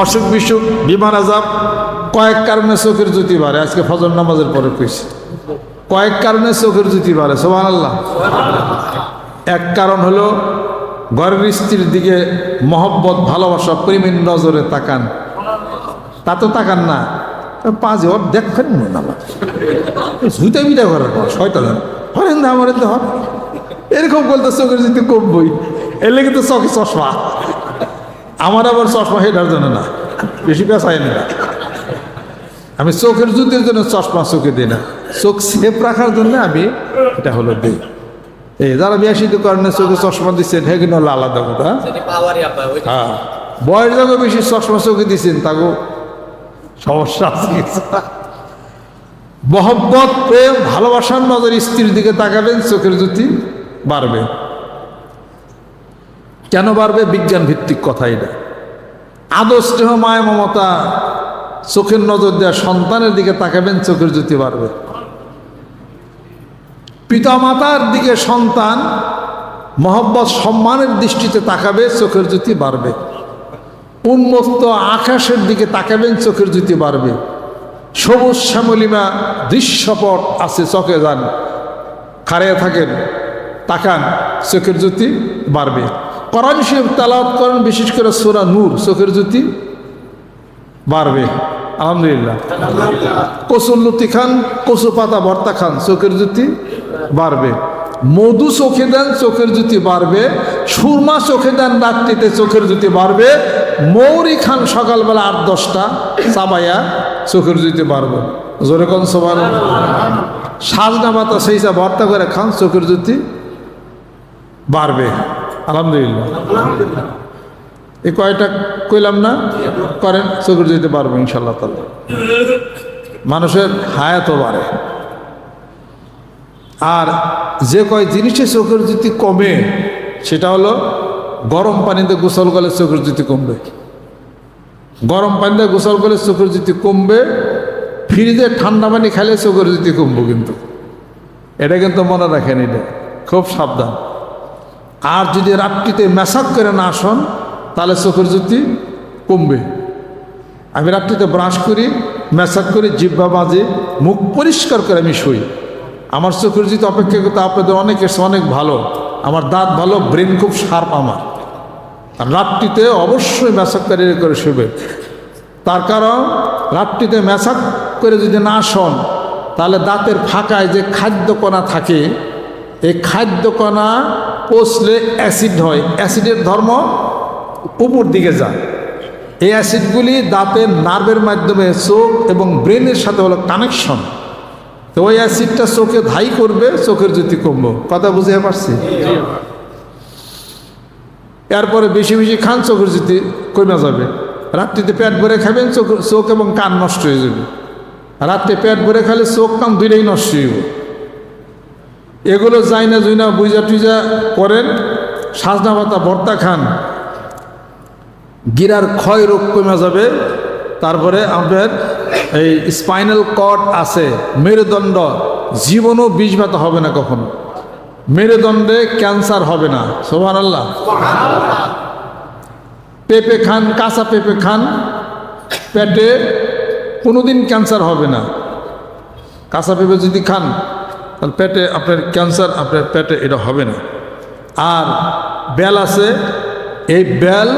অসুখ বিসুখ, বিমান আজাব কয়েক কারণে চোখের জুতি বাড়ে, আজকে ফজর নামাজের পরে কইছে। কয়েক কারণে চোখের জুতি বাড়ে সোহান আল্লাহ এক কারণ হলো, ঘরের স্ত্রীর দিকে মহব্বত, ভালোবাসা, প্রেমের নজরে তাকান। তা তো তাকান না। পাঁচ ওর দেখেন না ঝুইতে বিটা করার পর শয়তান হরেন না তো হর এরকম বলতে চোখের যদি কমবই। এর লেগে তো চোখে চশমা। আমার আবার চশমা হেটার জন্য না। বেশি পেশাই না। আমি চোখের যুদ্ধের জন্য চশমা চোখে দিই না। চোখ সেফ রাখার জন্য আমি এটা হলো দিই। এই যারা বিয়াসিত কারণে চোখে চশমা দিচ্ছেন হে কিন্তু আলাদা কথা? হ্যাঁ। বয়স যখন বেশি চশমা চোখে দিচ্ছেন তাকে সমস্যা আছে মহব্বত প্রেম ভালোবাসার নজর স্ত্রীর দিকে তাকাবেন চোখের জুতি বাড়বে। কেন বাড়বে? বিজ্ঞান ভিত্তিক কথা এটা। আদর স্নেহ মায় মমতা চোখের নজর দেওয়া সন্তানের দিকে তাকাবেন, চোখের জ্যোতি বাড়বে। পিতামাতার দিকে সন্তান মহব্বত, সম্মানের দৃষ্টিতে তাকাবে, চোখের জ্যোতি বাড়বে। উন্মুক্ত আকাশের দিকে তাকাবেন, চোখের জ্যোতি বাড়বে। সবুজ শ্যামলিমা দৃশ্যপট আছে, চোখে যান। খাড়িয়ে থাকেন, তাকান, চোখের জ্যোতি বাড়বে। কোরআন শরীফ তালাওয়াত করেন, বিশেষ করে সুরা নূর, চোখের জ্যোতি বাড়বে। আলহামদুলিল্লাহ। কচুর লুতি খান, কচু পাতা ভর্তা খান, চোখের জ্যোতি বাড়বে। মধু চোখে দেন, চোখের জ্যোতি বাড়বে। সুরমা চোখে দেন, রাত্রিতে চোখের জ্যোতি বাড়বে। মৌরি খান সকালবেলা আট, দশটা চাবাইয়া চোখের জ্যোতি বাড়বে। জোরে কোন সবার সাজনা পাতা সেই যা ভর্তা করে খান, চোখের জ্যোতি বাড়বে। আলহামদুলিল্লাহ। এই কয়টা কইলাম না? করেন চোখের যেতে পারব ইনশাল্লাহ তাল্লাহ মানুষের হায়াতও বাড়ে। আর যে কয় জিনিসে চোখের জ্যোতি কমে, সেটা হলো গরম পানিতে গোসল করলে চোখের জ্যোতি কমবে। গরম পানিতে গোসল করলে চোখের জ্যোতি কমবে, ফ্রিজে ঠান্ডা পানি খাইলে চোখের জ্যোতি কমবো কিন্তু। এটা কিন্তু মনে রাখেন এটা। খুব সাবধান। আর যদি রাত্রিতে মেসাক করে না আসন, তাহলে চোখের জ্যোতি কমবে। আমি রাত্রিতে ব্রাশ করি মেসাক করি জিব্বা বাজে, মুখ পরিষ্কার করে আমি শুই। আমার চোখের জ্যোতি অপেক্ষাকৃত আপনাদের অনেক এসে অনেক ভালো। আমার দাঁত ভালো, ব্রেন খুব শার্প আমার। রাত্রিতে অবশ্যই মেসাক করে শুবে। তার কারণ, রাত্রিতে মেসাক করে যদি না শোন তাহলে দাঁতের ফাঁকায় যে খাদ্যকণা থাকে, এই খাদ্যকণা পচলে অ্যাসিড হয়। অ্যাসিডের ধর্ম উপর দিকে যায়। এই অ্যাসিডগুলি দাঁতের নার্ভের মাধ্যমে চোখ এবং ব্রেনের সাথে হলো কানেকশন তো ওই অ্যাসিডটা চোখে ধাই করবে, চোখের জ্যোতি কমবো। কথা বুঝতে পারছি? এরপরে বেশি বেশি খান, চোখের জ্যোতি কমে যাবে। রাত্রিতে পেট ভরে খাবেন, চোখ চোখ এবং কান নষ্ট হয়ে যাবে। রাত্রে পেট ভরে খালে চোখ কান দুইটাই নষ্ট হইব এগুলো যাই না জুই না বুঝা টুইজা করেন। সাজনা পাতা ভর্তা খান। গিরার ক্ষয় রোগ কমে যাবে। তারপরে আপনার এই স্পাইনাল কর্ড আছে, মেরুদণ্ড। জীবনও বিষ ব্যথা হবে না কখনো। মেরুদণ্ডে ক্যান্সার হবে না। সোহান আল্লাহ পেঁপে খান, কাঁচা পেঁপে খান। পেটে কোনোদিন ক্যান্সার হবে না। কাঁচা পেঁপে যদি খান তাহলে পেটে আপনার ক্যান্সার, আপনার পেটে এটা হবে না। আর বেল আছে, এই বেল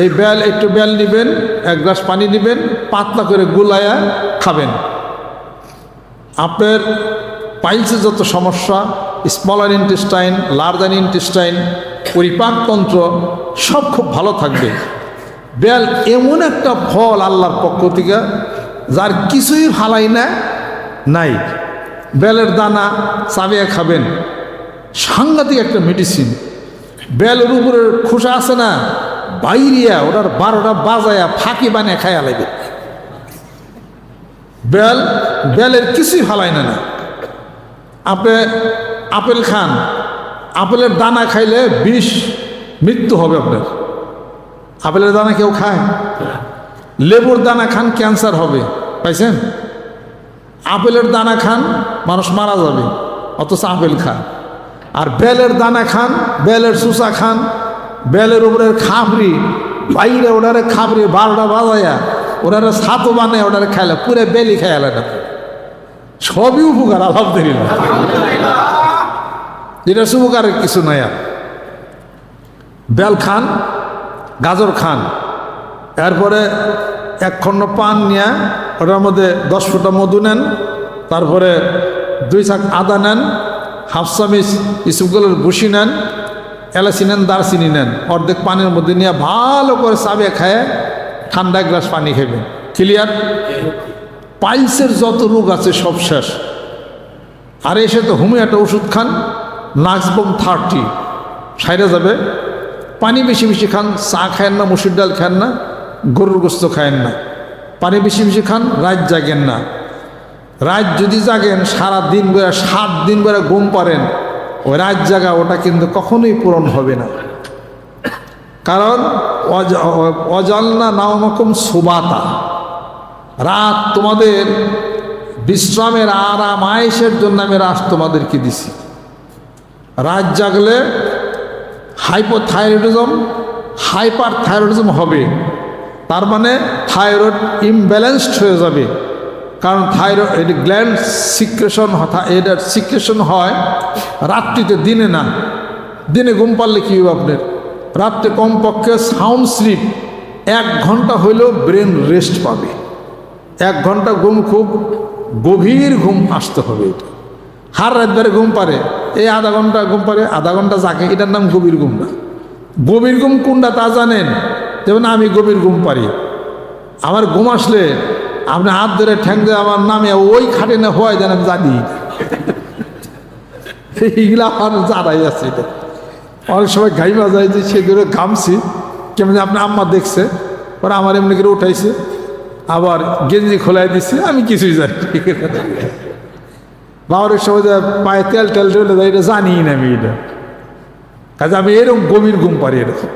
এই বেল একটু বেল নেবেন, এক গ্লাস পানি নেবেন, পাতলা করে গুলায়া খাবেন। আপনার পাইলসের যত সমস্যা, স্মলার ইন্টেস্টাইন লার্জার ইন্টেস্টাইন পরিপাকতন্ত্র সব খুব ভালো থাকবে। বেল এমন একটা ফল আল্লাহর পক্ষ থেকে, যার কিছুই ভালাই না, নাই। বেলের দানা চাবিয়ে খাবেন। সাংঘাতিক একটা মেডিসিন বেলের উপরে খোসা আছে না, বাইরিয়া, ওটার বারোটা বাজায়া ফাঁকি বানিয়ে খায়া লাগবে। বেল, বেলের কিছুই ফালাই না না। আপনি আপেল খান, আপেলের দানা খাইলে বিষ মৃত্যু হবে আপনার। আপেলের দানা কেউ খায়? লেবুর দানা খান, ক্যান্সার হবে। পাইছেন? আপেলের দানা খান, মানুষ মারা যাবে, অথচ আপেল খান আর বেলের দানা খান, বেলের সুসা খান, বেলের উপরের খাপড়ি, বাইরে ওনারে খাবরে বারোটা বাজায়া, ওনারা ছাতও বানায় ওনারে খাইলে, পুরে বেলি খাইলে না সবই উপকার, আলহামদুলিল্লাহ। এটা উপকারের কিছু নাই আর। বেল খান, গাজর খান, এরপরে এক খণ্ড পান নিয়ে ওটার মধ্যে দশ ফুটা মধু নেন, তারপরে দুই চাক আদা নেন, হাফ চামিচ ইসুফগুলোর ভুসি নেন, এলাচি নেন, দারচিনি নেন, অর্ধেক পানির মধ্যে নিয়ে ভালো করে চাবে খায় ঠান্ডা গ্লাস পানি খাবেন ক্লিয়ার পাইলসের যত রোগ আছে সব শেষ। আর এসে তো হুমে একটা ওষুধ খান নাক্সবম থার্টি সাইডে যাবে। পানি বেশি বেশি খান, চা খায়েন না, মুসুর ডাল খান না, গরুর গোস্ত খায়েন না। পানি বেশি বেশি খান, রাত জাগেন না। রাত যদি জাগেন, সারা দিন বেড়া সাত দিন বেড়া ঘুম পারেন ওই রাত জাগা ওটা কিন্তু কখনোই পূরণ হবে না। কারণ অজালনা নামকম সুবাতা। রাত তোমাদের বিশ্রামের আরাম আয়েসের জন্য আমি রাত তোমাদেরকে দিছি। রাত জাগলে হাইপোথাইরয়েডিজম হাইপার থাইরয়েডিজম হবে। তার মানে থাইরয়েড ইমব্যালেন্সড হয়ে যাবে। কারণ থাইরয়েড গ্ল্যান্ড সিক্রেশন এটার সিক্রেশন হয় রাত্রিতে, দিনে না। দিনে ঘুম পারলে কী হবে আপনার? রাত্রে কমপক্ষে সাউন্ড স্লিপ এক ঘণ্টা হইলেও ব্রেন রেস্ট পাবে। এক ঘণ্টা ঘুম খুব গভীর ঘুম আসতে হবে এটা। হার রাত ধরে ঘুম পারে। এই আধা ঘণ্টা ঘুম পারে, আধা ঘণ্টা যাকে, এটার নাম গভীর ঘুম না। গভীর ঘুম কোনটা তা জানেন? যেমন আমি গভীর ঘুম পারি। আমার ঘুম আসলে আপনি হাত ধরে ঠ্যাং দিয়ে আমার নামে ওই খাটে না হয় যেন আমি জানি এইগুলা আমার জানাই আছে এটা। অনেক সময় ঘাইমা যায় যে সে ধরে ঘামছি, কেমন আপনার আম্মা দেখছে পরে আমার এমনি করে উঠাইছে, আবার গেঞ্জি খোলাই দিছে, আমি কিছুই জানি। বাবার সময় পায়ে তেল টেল ঢেলে দেয়, এটা জানি না আমি এটা। কাজে আমি এরকম গভীর ঘুম পারি এরকম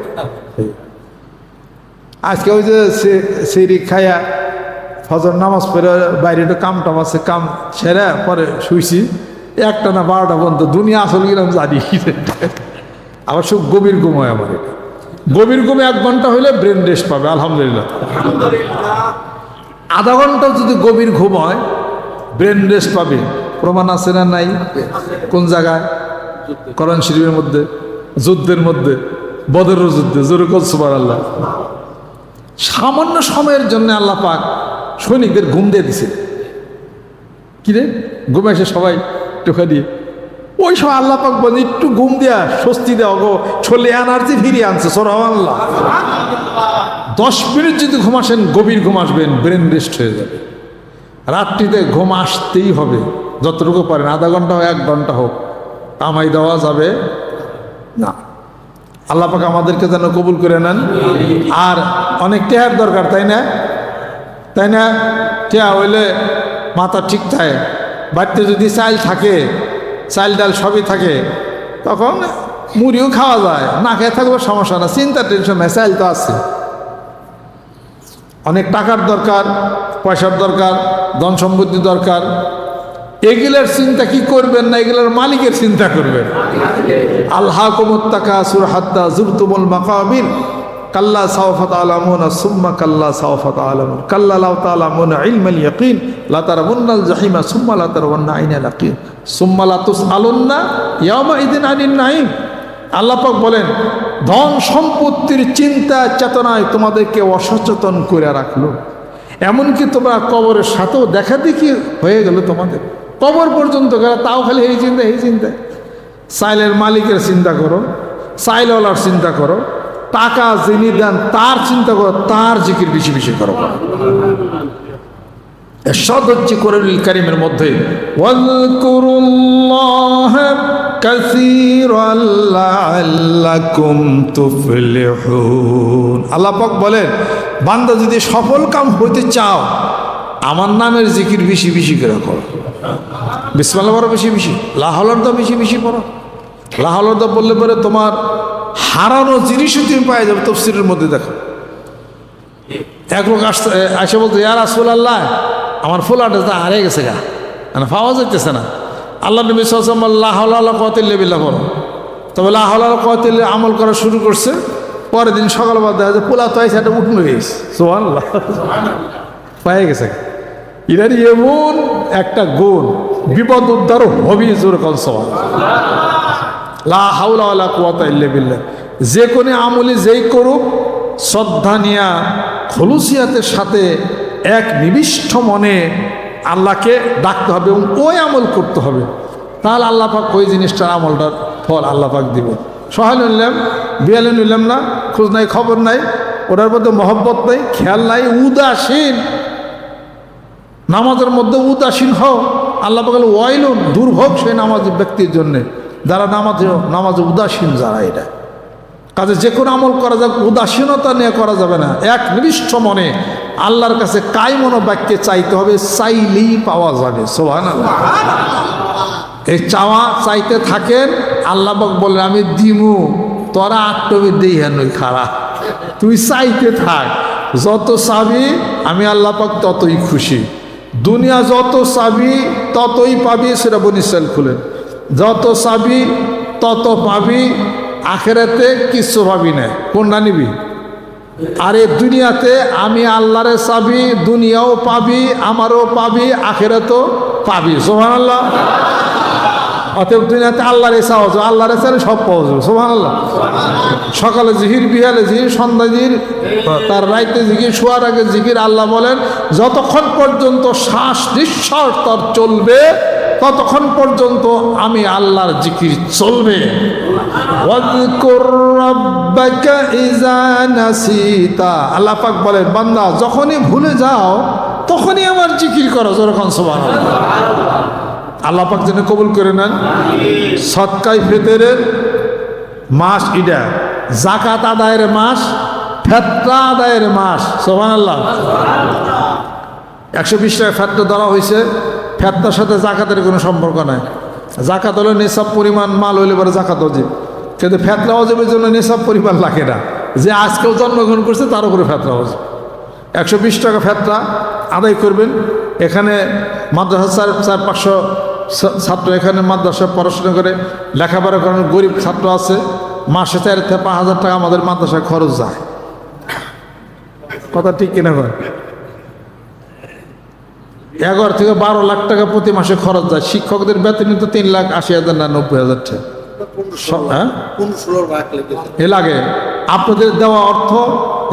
আজকে ওই যে সিঁড়ি খায়া ফজর নামাজ পড়ে, বাইরে একটু কাম টাম আছে, কাম সেরে পরে শুইছি। একটা না বারোটা পর্যন্ত দুনিয়া আসল কিনা আমি জানি। আবার সব গভীর ঘুম হয় আমার গভীর ঘুমে এক ঘণ্টা হইলে ব্রেন রেস্ট পাবে, আলহামদুলিল্লাহ। আধা ঘণ্টা যদি গভীর ঘুম হয় ব্রেন রেস্ট পাবে। প্রমাণ আছে না নাই? কোন জায়গায়? করণ শরীফের মধ্যে, যুদ্ধের মধ্যে, বদরের যুদ্ধে জোরকল সুবার আল্লাহ সামান্য সময়ের জন্য আল্লাহ পাক সৈনিকদের ঘুম দিয়ে দিছে। কি রে? ঘুম এসে সবাই টোকা দিয়ে, ওই সময় আল্লাহ পাক বলে একটু ঘুম দেয়া, স্বস্তি দেওয়া গো, ছলে এনার্জি ফিরিয়ে আনছে সরাও আল্লাহ দশ মিনিট যদি ঘুম আসেন, গভীর ঘুম আসবেন, ব্রেন রেস্ট হয়ে যাবে। রাত্রিতে ঘুম আসতেই হবে, যতটুকু পারেন, আধা ঘণ্টা হোক, এক ঘণ্টা হোক কামাই দেওয়া যাবে না। আল্লাহ পাক আমাদেরকে যেন কবুল করে নেন। আর অনেক টেহার দরকার, তাই না? তাই না? টেহা হইলে মাথা ঠিক থাকে। বাড়িতে যদি চাইল থাকে, চাইল ডাল সবই থাকে, তখন মুড়িও খাওয়া যায়। না খেয়ে থাকবে সমস্যা না, চিন্তা টেনশন নাই, চাইল তো আছে। অনেক টাকার দরকার, পয়সার দরকার, ধন সম্পত্তি দরকার এগুলার চিন্তা কি করবেন না? এগুলার মালিকের চিন্তা করবেন। আল্লাহ কুমত্তাকা সুরহাত্তা জুরতুমুল মাকাবির কাল্লা সাওফাত আলামুনা সুম্মা কাল্লা সাওফাত আলামুন। কাল্লা লাউ তালামুনা ইলমাল ইয়াকিন। লা তারাবুন্নাল জাহিমা সুম্মা লা তারাবুন্না আইনাল ইয়াকিন সুম্মা লা তুসআলুন্না ইয়াওমা ইদিন আনিন নাঈম। আল্লাহ বলেন, ধন সম্পত্তির চিন্তা চেতনায় তোমাদেরকে অসচেতন করে রাখল। এমনকি তোমরা কবরের সাথেও দেখা দেখি হয়ে গেল তোমাদের। কবর পর্যন্ত গেলে তাও খালি এই চিন্তা এই চিন্তা সাইলের মালিকের চিন্তা করো সাইলওয়ালার চিন্তা করো, টাকা যিনি দেন তার চিন্তা করো, তার জিকির বেশি বেশি করো। হচ্ছে কোরআনুল কারিমের মধ্যে তুফলিহুন। বলেন, বান্দা যদি সফল কাম হইতে চাও আমার নামের জিকির বেশি বেশি করে করো। বিসমাল্লাহ বড় বেশি বেশি। লাহলর্দা বেশি বেশি পড়ো। লাহলর্দা বললে পরে তোমার হারানো জিনিসও তুমি পাই যাবে তফসিরের মধ্যে দেখো। এক লোক আসতে আসে বলতো ইয়ার আসল আল্লাহ আমার ফুলাটা তা হারিয়ে গেছে গা। মানে পাওয়া যাইতেছে না। আল্লাহ নবী সাল্লাম আল্লাহ কতিল্লে বিল্লাহ বলো তবে আল্লাহ কতিল্লে আমল করা শুরু করছে পরের দিন সকালবেলা দেখা যায় পোলা তো আইসে একটা উঠুন গেছে। সোহান পায়ে গেছে এটার এমন একটা গুণ, বিপদ উদ্ধার হবি লা হাউলা যে কোনো আমলি যেই করুক, শ্রদ্ধা নিয়া, খলুসিয়াতের সাথে এক নিবিষ্ট মনে আল্লাহকে ডাকতে হবে এবং ওই আমল করতে হবে। তাহলে আল্লাহ পাক ওই জিনিসটার আমলটার ফল আল্লাহ পাক দিবে। সহায় নিলাম, বিয়ালে নিলাম না, খোঁজ নাই, খবর নাই, ওটার মধ্যে মহব্বত নাই, খেয়াল নাই, উদাসীন। নামাজের মধ্যে উদাসীন হও। আল্লাহ পাকাল ওয়াইলুন দুর্ভোগ সেই নামাজ ব্যক্তির জন্যে। যারা নামাজে নামাজে উদাসীন, যারা এটা। কাজে যে কোনো আমল করা যাক, উদাসীনতা নিয়ে করা যাবে না। এক নিবিষ্ঠ মনে আল্লাহর কাছে কাই মনো বাক্যে চাইতে হবে, চাইলেই পাওয়া যাবে। সোহান এই চাওয়া চাইতে থাকেন, আল্লাহ বলে আমি দিমু। তোরা আটটবি দেই হেন ওই খারাপ তুই চাইতে থাক। যত চাবি, আমি আল্লাহ পাক ততই খুশি। দুনিয়া যত চাবি, ততই পাবি সেটা বনিসাল খুলেন। যত চাবি, তত পাবি, আখেরাতে কিচ্ছু পাবি না। কোনটা নিবি? আর এই দুনিয়াতে আমি আল্লাহরে চাবি, দুনিয়াও পাবি, আমারও পাবি, আখেরাতেও পাবি। সোহান আল্লাহ অতএব দুনিয়াতে আল্লাহর এসা হচ্ছে আল্লাহর এসা সব পাওয়া যাবে সোহান আল্লাহ সকালে জিহির বিহালে জিহির সন্ধ্যা জিহির তার রাইতে জিকির, শোয়ার আগে জিকির, আল্লাহ বলেন, যতক্ষণ পর্যন্ত শ্বাস নিঃশ্বাস তার চলবে, ততক্ষণ পর্যন্ত আমি আল্লাহর জিকির চলবে। আল্লাহ পাক বলেন, বান্দা, যখনই ভুলে যাও, তখনই আমার জিকির করো যেরকম সুবহানাল্লাহ। আল্লাহ পাক যেন কবুল করে নেন। সৎকাই ফেতেরের মাস ইডা জাকাত আদায়ের মাস, ফেতরা আদায়ের মাস। সোহান আল্লাহ একশো বিশ টাকা ফেতরা ধরা হয়েছে। ফেতরার সাথে জাকাতের কোনো সম্পর্ক নাই। জাকাত হলে নিসাব পরিমাণ মাল হইলে পরে জাকাত অজীব। কিন্তু ফেতরা অজীবের জন্য নিসাব পরিমাণ লাগে না। যে আজকেও জন্মগ্রহণ করছে, তার উপরে ফেতরা অজীব। একশো বিশ টাকা ফেতরা আদায় করবেন। এখানে মাদ্রাসা চার চার পাঁচশো ছাত্র এখানে মাদ্রাসায় পড়াশোনা করে লেখাপড়া করেন গরিব ছাত্র আছে মাসে চার থেকে পাঁচ হাজার টাকা আমাদের মাদ্রাসায় খরচ যায়। কথা ঠিক কিনা হয় এগারো থেকে বারো লাখ টাকা প্রতি মাসে খরচ যায়। শিক্ষকদের বেতন তো তিন লাখ আশি হাজার না নব্বই হাজার টাকা। হ্যাঁ? এ লাগে। আপনাদের দেওয়া অর্থ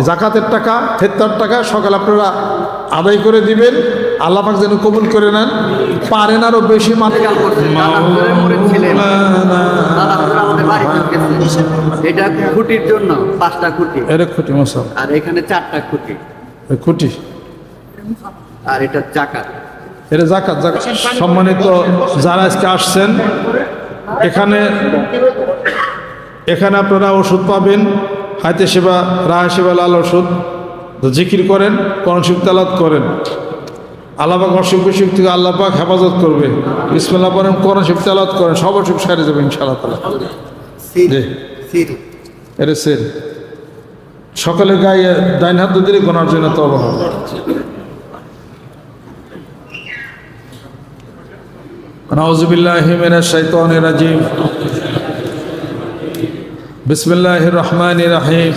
জাকাতের টাকা ফেরতার টাকা সকাল আপনারা আদায় করে দিবেন আল্লাহ পাক যেন কবুল করে নেন। পারেন আরও বেশি এটা খুঁটির জন্য পাঁচটা খুঁটি। এর খুঁটি মশাল আর এখানে চারটা খুঁটি। খুঁটি। আর এটা এটা জাকাত জাকাত। সম্মানিত যারা আজকে আসছেন এখানে এখানে আপনারা ওষুধ পাবেন হাতে সেবা রায় সেবা লাল ওষুধ। তো জিকির করেন কোরআন কনশিব তালাত করেন। আল্লাপাক অসুখ বিসুখ থেকে আল্লাপাক হেফাজত করবে। ইসমাল্লাহ করেন কোরআন শিব তালাত করেন সব অসুখ সারে যাবে ইনশাআল্লাহ তালা জি। এটা সের। সকালে গায়ে ডাইন হাত দিলে গোনার জন্য তো অবহাব নাউজুবিল্লাহিমিনা শাইতান রাজিম। বিসমিল্লাহির রহমানির রাহিম।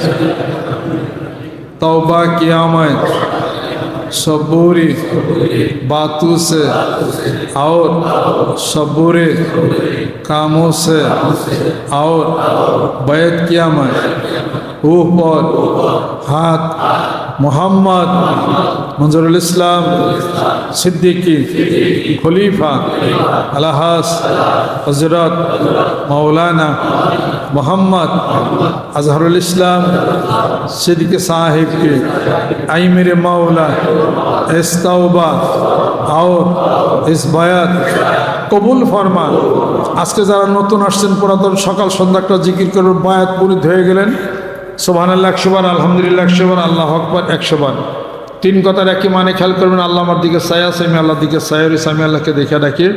तौबा कियामत, सबूरी बातों से और सबूरे कामों से और बैत कियामत। ऊपर हाथ मोहम्मद मंजरुल इस्लाम सिद्दीकी खलीफा अलहास हज़रत मौलाना মোহাম্মদ আজহারুল ইসলাম সিদ্দিক সাহেবকে আই মাওলা এস্তাওবা আও এস বায়াত কবুল ফরমা আজকে যারা নতুন আসছেন, পুরাতন সকাল সন্ধ্যা একটা জিকির করে বায়াত পুরিত হয়ে গেলেন। সোহান আল্লাহ একশোবার, আলহামদুলিল্লাহ একশোবার, আল্লাহ হকবার একশোবার। তিন কথার একই মানে খেয়াল করবেন, আল্লাহ আমার দিকে সায়া সামি আল্লাহ দিকে সায়রি সামি আল্লাহকে দেখে ডাকি।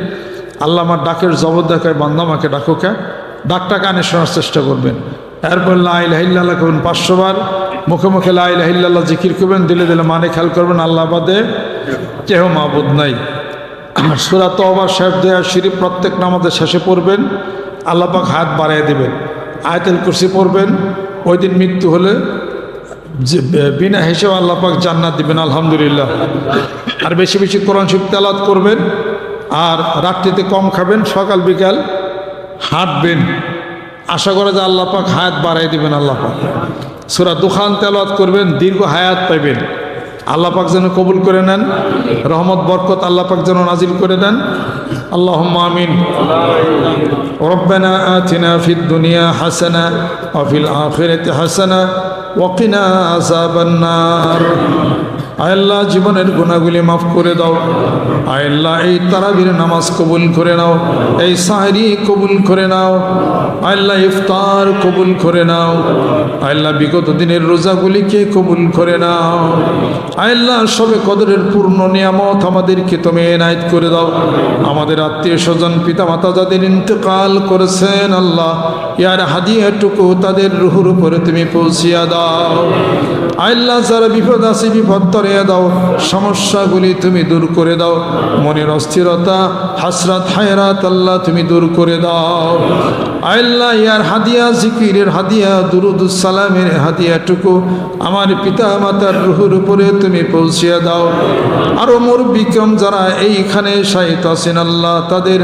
আল্লাহ আমার ডাকের জবর দেখায় বান্দামাকে আমাকে ডাকটা কানে শোনার চেষ্টা করবেন। এরপর লাইল্লাহ করবেন পাঁচশো বার মুখে মুখে লাইল্লাহ জিকির করবেন, দিলে দিলে মানে খেয়াল করবেন আল্লাহ বাদে কেহ মাহবুদ নাই। সুরা তওবার শেষ দেয়া শিরি প্রত্যেক নামাজের শেষে পড়বেন, আল্লাহ পাক হাত বাড়াই দেবেন। আয়তেল কুরসি পড়বেন, ওই দিন মৃত্যু হলে যে বিনা হিসেবে আল্লাহ পাক জান্নাত দিবেন, আলহামদুলিল্লাহ। আর বেশি বেশি কোরআন শিব তেলাত করবেন, আর রাত্রিতে কম খাবেন, সকাল বিকাল হাঁটবেন। আশা করে যে আল্লাহ পাক হায়াত বাড়াই দিবেন আল্লাহ পাক। সুরা দুখান তেলাত করবেন, দীর্ঘ হায়াত পাইবেন। আল্লাহ পাক যেন কবুল করে নেন, রহমত, বরকত আল্লাহ পাক যেন নাজিল করে দেন আল্লাহ আমিন। রব্বানা আতিনা ফিদ দুনিয়া হাসানা অফিল আখিরাতি হাসানা ওয়াকিনা আযাবান্নার। আল্লাহ, জীবনের গুণাগুলি মাফ করে দাও। আল্লাহ, এই তারাবির নামাজ কবুল করে নাও। এই সাহরি কবুল করে নাও। আল্লাহ, ইফতার কবুল করে নাও। আল্লাহ, বিগত দিনের রোজাগুলিকে কবুল করে নাও। আল্লাহ, সবে কদরের পূর্ণ নিয়ামত আমাদেরকে তুমি এনায়ত করে দাও। আমাদের আত্মীয় স্বজন পিতা মাতা যাদের ইন্তেকাল করেছেন আল্লাহ, ইয়ার হাদিয়াটুকু তাদের রুহুর উপরে তুমি পৌঁছিয়া দাও। আল্লাহ, যারা বিপদ আছে বিপদ তরিয়ে দাও। সমস্যাগুলি তুমি দূর করে দাও। মনের অস্থিরতা, হাসরাত, হায়রাত আল্লাহ তুমি দূর করে দাও। আল্লাহ ইয়ার হাদিয়া, জিকিরের হাদিয়া দুরুদুস সালামের হাদিয়াটুকু আমার পিতা মাতার রুহুর উপরে তুমি পৌঁছিয়া দাও। আরও মোর বিক্রম যারা এইখানে সাহিত আছেন, আল্লাহ তাদের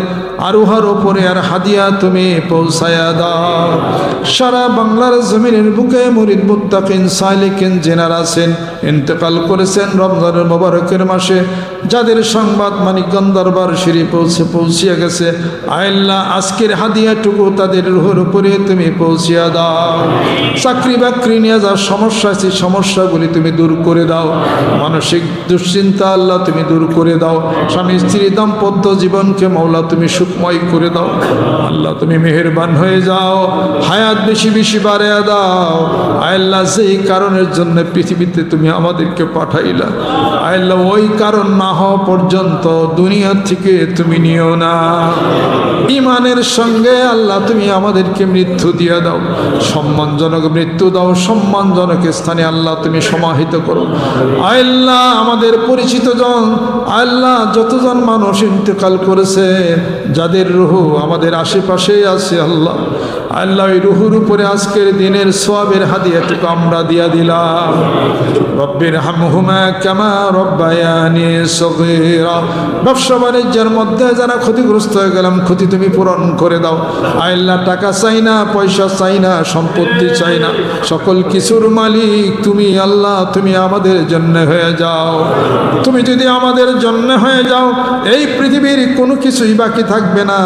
আরোহার ওপরে আর হাদিয়া তুমি পৌঁছায়া দাও। সারা বাংলার জমিনের বুকে মরিদ মুত্তাকিন, সালিকিন, জেনার আছেন, ইন্তেকাল করেছেন রমজানের মোবারকের মাসে। যাদের সংবাদ মানিকগঞ্জ দরবার সিঁড়ি পৌঁছে পৌঁছিয়া গেছে, আল্লাহ আজকের হাদিয়াটুকু তাদের রুহের উপরে তুমি পৌঁছিয়া দাও। চাকরি বাকরি নিয়ে যা সমস্যা আছে, সমস্যাগুলি তুমি দূর করে দাও। মানসিক দুশ্চিন্তা আল্লাহ তুমি দূর করে দাও। স্বামী স্ত্রী দাম্পত্য জীবনকে মৌলা তুমি সুখময় করে দাও। আল্লাহ তুমি মেহেরবান হয়ে যাও। হায়াত বেশি বেশি বাড়িয়ে দাও। আল্লাহ সেই কারণের জন্য পৃথিবীতে তুমি আমাদেরকে পাঠাইলা, আল্লাহ ওই কারণ না হওয়া পর্যন্ত দুনিয়া থেকে তুমি নিও না। ইমানের সঙ্গে আল্লাহ তুমি আমাদেরকে মৃত্যু দিয়ে দাও। সম্মানজনক মৃত্যু দাও, সম্মানজনক স্থানে আল্লাহ তুমি সমাহিত করো। আল্লাহ আমাদের পরিচিত জন, আল্লাহ যতজন মানুষ ইন্তেকাল করেছে, যাদের রুহু আমাদের আশেপাশেই আছে আল্লাহ। আল্লাহ রুহুর উপরে আজকের দিনের সোয়াবের হাদিয়াটুকু আমরা দিয়া দিলাম। রব্বির হামহুমা কামা রব্বায়ানি সগীরা। ব্যবসা বাণিজ্যের মধ্যে যারা ক্ষতিগ্রস্ত হয়ে গেলাম, ক্ষতি তুমি পূরণ করে দাও। আল্লাহ টাকা চাই না, পয়সা চাই না, সম্পত্তি চাই না। সকল কিছুর মালিক তুমি আল্লাহ, তুমি আমাদের জন্য হয়ে যাও। তুমি যদি আমাদের জন্য হয়ে যাও, এই পৃথিবীর কোনো কিছুই বাকি থাকবে না।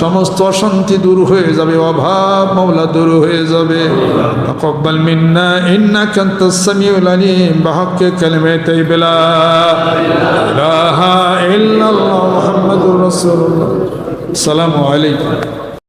সমস্ত অশান্তি দূর হয়ে যাবে, অভাব মামলা দূর হয়ে যাবে। তকব্বাল মিন্না, ইন্নাকা আনতাস সামিউল আলিম। বাহাক্কে কালিমে তাইবিলা ইলাহা ইল্লাল্লাহ মুহাম্মাদুর রাসূলুল্লাহ। আসসালামু আলাইকুম।